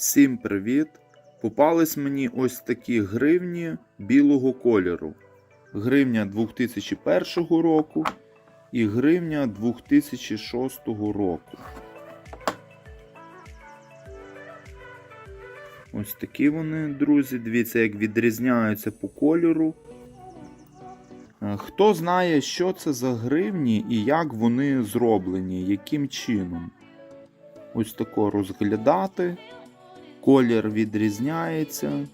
Всім привіт! Попались мені ось такі гривні білого кольору. Гривня 2001 року і гривня 2006 року. Ось такі вони, друзі. Дивіться, як відрізняються по кольору. Хто знає, що це за гривні і як вони зроблені, яким чином. Ось тако розглядати. Колір відрізняється.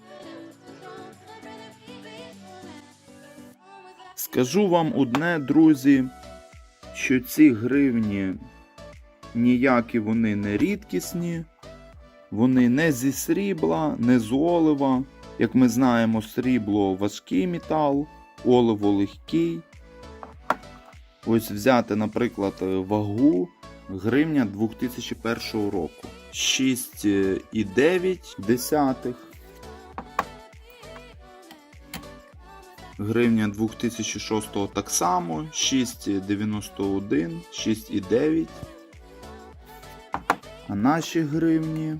Скажу вам одне, друзі, що ці гривні ніякі вони не рідкісні, вони не зі срібла, не з олива. Як ми знаємо, срібло важкий метал, оливо легкий. Ось взяти, наприклад, вагу гривня 2001 року. 6,9 десятих. Гривня 2006 так само, 6,91, 6,9. А наші гривні.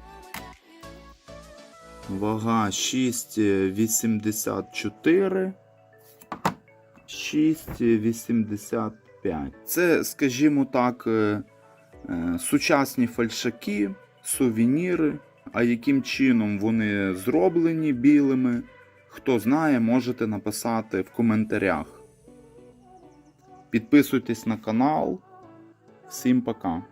Вага 6,84. 6,85. Це, скажімо так, е, е, сучасні фальшаки, сувеніри. А яким чином вони зроблені білими? Хто знає, можете написати в коментарях. Підписуйтесь на канал. Всім пока.